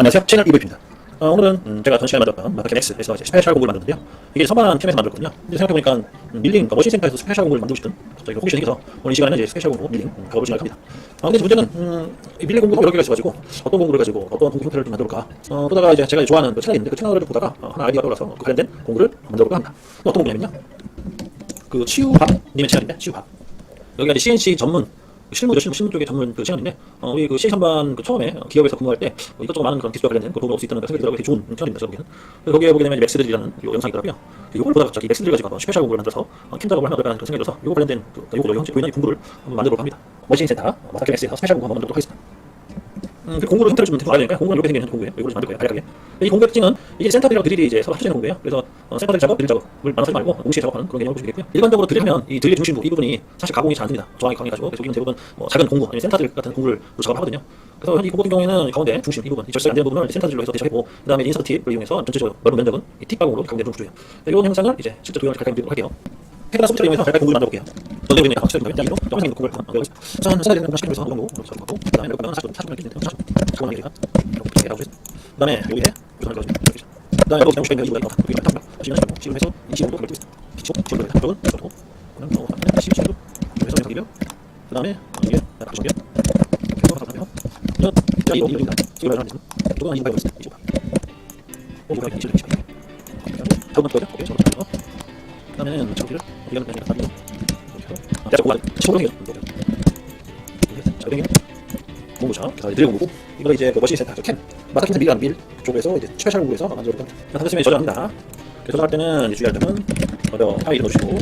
안녕하세요. 채널 이브입니다. 어, 오늘은 음, 제가 전 시간에 만들었던 마크캠 X에서 스페셜 공구를 만들었는데요. 이게 선반 캠에서 만들었거든요. 근데 생각해보니까 음, 밀링, 그러니까 머신센터에서 스페셜 공구를 만들고 싶은 갑자기 호기심이 생겨서 오늘 이 시간에는 이제 스페셜 공구 밀링 음, 작업을 진행합니다. 어, 근데 문제는 음, 이 밀링 공구가 여러 개가 있어가지고 어떤 공구를 가지고 어떤 공구 형태를 좀 만들까 어, 보다가 이제 제가 좋아하는 그 채널이 있는데 그 채널을 보다가 어, 하나 아이디어가 떠올라서 그 관련된 공구를 만들어볼까 합니다. 또 어떤 공구냐면요. 그 치우밥님의 채널인데 치우밥. 여기가 이제 CNC 전문 그 실무죠 실무 실무 쪽의 전문 그 채널인데 어, 우리 그 CNC 선반 그 처음에 어, 기업에서 근무할 때 어, 이것저것 많은 그런 기술과 관련된 그 도움을 얻을 수 있다는 생각이 들더라고요. 되게 좋은. 저보기에는. 그래서 거기에 보게 되면 맥스들이라는 요 영상이 있더라고요. 이걸 보다가 갑자기 맥스들 가지고 한번 스페셜 공부를 만들어서 어, 캠 작업을 하면 어떨까 그런 생각이 들어서 이거 관련된 그, 요거 여기 현재 보이는 이 공부를 한번 만들어 볼까 합니다. 머신 센터 어, 마사케 맥스에서 스페셜 공부 한번 만들도록 하겠습니다. 음, 그 공구를 형태를 좀 알아야 되니까 공구는 이렇게 생긴 공구예요. 좀 만들 거예요. 간략하게. 이 공구의 특징은 이게 센터들이랑 드릴이 이제 서로 합쳐지는 공구예요. 그래서 어, 센터들 작업, 드릴 작업을 나눠서 말고 동시에 작업하는 그런 개념을 보시면 되겠고요. 일반적으로 드릴하면 이 드릴 중심부 이 부분이 사실 가공이 잘 안 됩니다. 저항이 강해가지고 우리는 대부분 뭐 작은 공구 아니면 센터들 같은 공구를 작업을 하거든요. 그래서 이 공구 같은 경우에는 가운데 중심 이 부분, 이 절삭 안 되는 부분을 센터들로 해서 대체하고 그 다음에 인서트 팁을 이용해서 전체적으로 넓은 면적은 이팁 가공으로 가공된 중구조예요. 이런 형상을 이제 실제 도형을 가까이 드리도록 할게요. 헤드나 소프트를 이용해서 가까이 공구를 만들어 볼게요. 먼저 우리는 확실히 보면 양으로 영상 있는 공구를 만들어 보겠습니다. 우선 센터들이 공구 시키면서 이 정도 이렇게 하고 그 다음에 몇번 40분 40분 이렇게 되는데요. 40분 40분 이렇게 이렇게 하고 있습니다. 그 다음에 여기에 우선을 넣어줍니다. 이렇게. 그 다음에 여기서 보시면 이거 여기 딱 하시면 15, 15에서 25도 걸고 있습니다. 15, 15도 한쪽은 이쪽으로 그다음 또 17도 그래서 여기요. 그 다음에 이게 딱 저기요. 이렇게 해서 하고요. 저 자, 이거 이거 지금 하는 데는 이거 아니 이거 있습니다. 이거. 어, 뭐가 이렇게 이렇게 저번 거죠? 오케이, 저번 거. 그다음에는 저기를 우리가 그냥 다 공구죠. 그래서 드릴 공구고 이거 이제 그 머신 센터 저캠 마사킹스 밀라는 밀 쪽에서 이제 스페셜 공구에서 만들어 볼까 합니다. 자, 다섯시면 저장합니다. 저장할 때는 주의할 점은 먼저 파일 넣으시고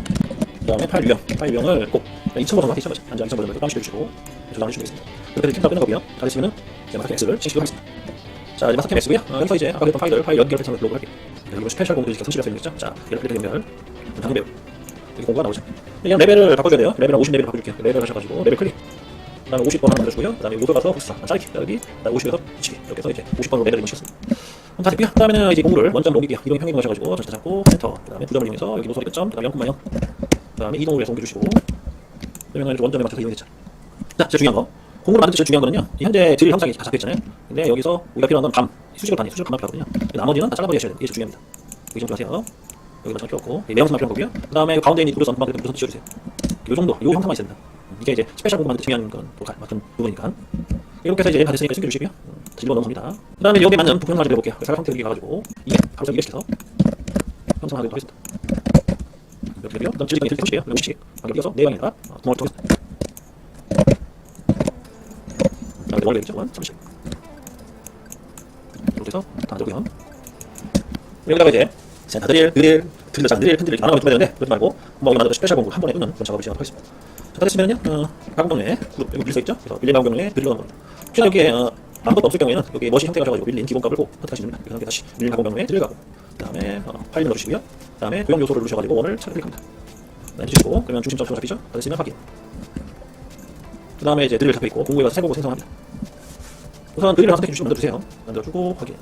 그 다음에 파일 유형 파일 유형을 꼭 2,000 버전만 2,000 버전 한장 2,000 버전으로 다운시켜 주시고 저장을 해주시면 되겠습니다. 그렇게 캠 끝난 거고요. 다 됐으면은 이제 마사킹 X를 신시도록 하겠습니다. 자, 이제 마사킹 X고요. 어, 여기서 이제 아까 했던 파일을 파일 연결 패턴으로 블록을 할게요. 그리고 스페셜 공구 이렇게 성실해서 있는 거죠. 자, 이렇게 연결 당근 배우 이렇게 공구가 나오죠. 그냥 레벨을 바꿔줘야 돼요. 레벨을 50 레벨 바꿔줄게요. 레벨 하셔가지고 레벨 클릭. 그 다음에 50번 하나 만들어주고요. 그 다음에 요거 가서 복사, 자르기, 자르기, 그 다음에 50에서 붙이기 이렇게 해서 이제 50번으로 레벨을 입으셨습니다. 그럼 다 됐고요. 그 다음에는 이제 공구를 원점으로 옮기게요. 이동이 평행 하셔가지고 전체 잡고 센터, 그 다음에 부점을 이용해서 여기 노선이 끝점, 그 다음에 0,0, 그 다음에 이동을 해서 옮겨주시고 그러면 이렇게 원점에 맞춰서 이동했죠. 자, 제일 중요한 거. 공구를 만들 때 제일 중요한 거는요. 이 현재 드릴 형상이 다 잡혀있잖아요. 근데 여기서 우리가 필요한 건 감, 수직으로 단위, 수직으로 감만 필요하거든요. 나머지는 다 잘라버리 하셔야 돼요. 이게 제일 중요합니다. 여기 좀 하세요. 여기가 잘 필요 없고 매형선만 필요한 거고요. 그 다음에 가운데 있는 구조선 금방 구조선 지워주세요. 요 정도, 요 형상만 있습니다. 이게 이제 스페셜 공부 만들 때 중요한 건또 같은 부분이니까. 이렇게 해서 이제 다 됐으니까 숨겨주시고요. 집어 넣습니다. 그 다음에 여기에 맞는 부품 가지고 해볼게요. 사각 형태 여기 가가지고 이게 바로 여기 시켜서 형성하도록 하겠습니다. 이렇게 되고요. 그 다음 질리기 이렇게 표시해요. 여기 씩 방금 띄어서 내방에다가 어, 구멍을 통해서 자, 원래 되겠죠? 30 이렇게 해서 다 만들고요. 여기다가 이제 센터 드릴, 드릴, 드릴, 장 드릴, 펜들 이렇게 나눠 두면 되는데 그러지 말고 뭐 여기 만들어 스페셜 공구 한 번에 뚫는 그런 작업을 시작하도록 하겠습니다. 자, 다 됐으면요, 어, 가공동에 그룹 여기 밀려 있죠? 그래서 밀린 가공동에 드릴 넣는 겁니다. 혹시나 여기에 어, 아무것도 없을 경우에는 여기 멋이 형태가 져가지고 밀린 기본 값을 꼭 선택하시면 됩니다. 그래서 다시 밀린 가공동에 드릴 가공, 그다음에 어, 파일을 넣으시고요. 그 다음에 도형 요소를 누르셔가지고 원을 차례 클릭합니다. 네, 해주시고 그러면 중심 점수가 잡히죠? 다 됐으면 확인. 그 다음에 이제 드릴 잡혀 있고 공구에 가서 새 공구 생성합니다. 우선 드릴을 선택해 주시고 만들어주세요. 만들어주고 확인.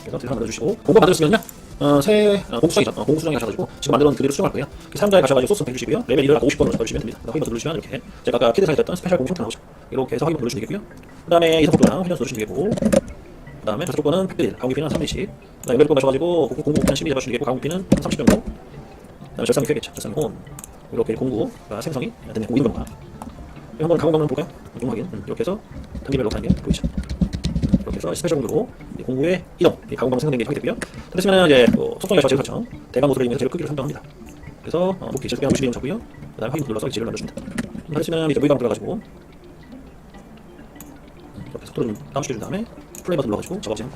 그래서 드릴 하나 만들어주시고 공구 만들었으면요. 어, 새 어, 공구 수정이죠. 어, 공구 수정이 하셔가지고 지금 만들어놓은 그대로 수정할 거예요. 그 사용자에 가셔가지고 소스 해주시고요. 레벨 1을 아까 50번으로 잡아주시면 됩니다. 확인 버튼 누르시면 이렇게 제가 아까 키드 사이트 했던 스페셜 공구 형태 나오죠. 이렇게 해서 확인 버튼 누르시면 되겠고요. 그 다음에 이상 속도랑 회전 누르시면 되겠고 그 다음에 저쪽 거는 팩드릴 강기피는 3미씩 그 다음에 레벨 거 가셔가지고 공구 공구 한12 잡아주시면 되겠고 강기피는 30 정도 그 다음에 절상이 켜겠죠. 절상이 홈 이렇게 공구가 생성이 되는 공구 있는 건가 한번 가공 방법 볼까요? 좀 확인. 음, 이렇게 해서 단계별로 가는 게 보이죠. 해서 스페셜 공구로 이 공구의 이동, 이 가공 방법 생성된 게 확인됐고요. 됐으면 이제 뭐 속성에서 제일 설정, 대강 모드를 이용해서 재료 크기를 설정합니다. 그래서 어, 목기 제일 52점 잡고요. 그 다음에 확인 눌러서 재료를 만들어줍니다. 음, 됐으면 이제 V방 들어가지고 음, 이렇게 속도를 좀 다운시켜준 다음에 플레이 버튼 눌러가지고 작업하세요.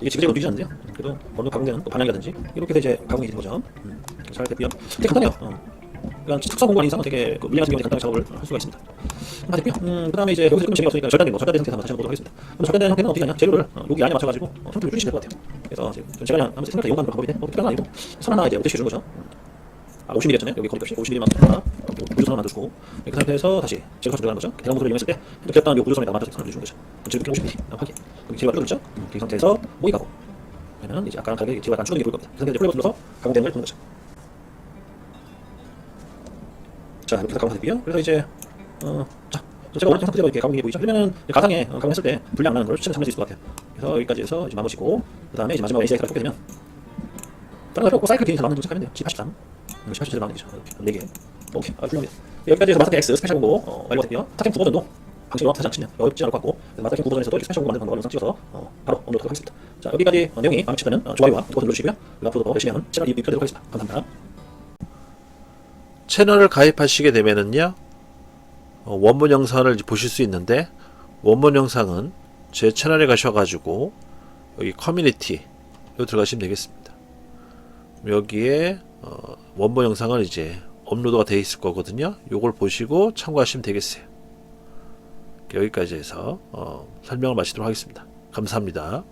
이게 지그재그로 뛰지 않는데요. 그래도 어느 가공되는 또 반향이라든지 이렇게 이제 가공이 되는 거죠. 음, 잘 됐고요. 되게 간단해요. 어. 그러니까 특성 공간 이상은 되게 그 물량 같은 경우에 간단하게 작업을 할 수가 있습니다. 다 됐고요. 음, 그 다음에 이제 여기서 좀 재미없으니까 절단된 거, 절단된 상태에서 한번 다시 한번 보도록 하겠습니다. 그럼 절단된 상태는 어떻게 하냐? 재료를 어, 여기 안에 맞춰가지고 어, 형태를 줄이시면 될 것 같아요. 그래서 제가 그냥 하면서 생각해 용감한 방법인데 뭐 특별한 건 아니고 선 하나 이제 어떻게 주는 거죠? 음. 아, 50mm였잖아요. 여기 거리 값이 50mm만 하나 하나 만들고 이렇게 상태에서 다시 가지고 들어가는 거죠. 대량 모드를 이용했을 때 이렇게 했던 이 구조선에다 맞춰서 선을 주는 거죠. 지금 50mm 아, 확인. 그럼 끓어있죠? 음, 그 상태에서 모이 가고 그러면 이제 아까랑 다르게 재료가 약간 줄어든 게 보일 겁니다. 그 상태에서 플레이 버튼 눌러서 걸 보는 거죠. 자, 이렇게 가공됐고요. 그래서 이제 어, 자, 제가 영상 그대로 이렇게 가공해 보이죠? 그러면은 가상에 어, 가공했을 때 불량 나는 걸 추천을 참을 수 있을 것 같아요. 그래서 여기까지 해서 이제 마무시고 그 다음에 이제 마지막에 ACI가 쫓게 되면 다른 거 없고 사이클 개인에서 나오는 정착하면 돼요. G83 G87에서 나오는 거죠. 이렇게 4개 오케이 아 훌륭합니다. 여기까지 해서 마스터 X 스페셜 공고 어, 완료가 됐고요. 타템 9 버전도 방식으로 사지 않으시면 어렵지 않을 것 같고 그래서 마스터 캠9 버전에서도 이렇게 스페셜 공고 만드는 방법을 영상 찍어서 어, 바로 업로드하도록 하겠습니다. 자 여기까지 어, 내용이 마음에 드시다면 어, 좋아요와 구독 눌러주시고요. 앞으로도 더 열심히 하면 채널 리뷰 켜도록 하겠습니다. 감사합니다. 채널을 가입하시게 되면은요 어, 원본 영상을 보실 수 있는데 원본 영상은 제 채널에 가셔가지고 여기 커뮤니티 요 들어가시면 되겠습니다. 여기에 어, 원본 영상은 이제 업로드가 되어 있을 거거든요. 요걸 보시고 참고하시면 되겠어요. 여기까지 해서 어, 설명을 마치도록 하겠습니다. 감사합니다.